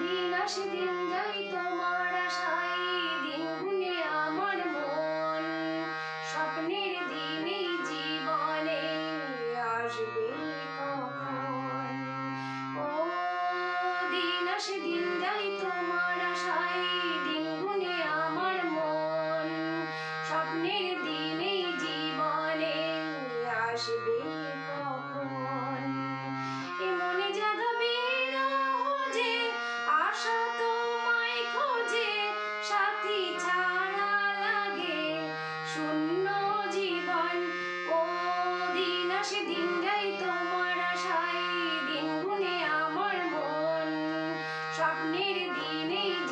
দিন আসে দিন যাই তোমার আশায় দিন গুনে আমার মন। স্বপ্নের দিনই জীবনে আসবে কখন। ও দিন আসে দিন যাই তোমার আশায় দিন গুনে আমার মন। স্বপ্নের দিনই জীবনে আসবে শূন্য জীবন। ও দিন আসে দিন যাই তোমার আশায়, দিন গুনে আমার মন। স্বপ্নের দিনে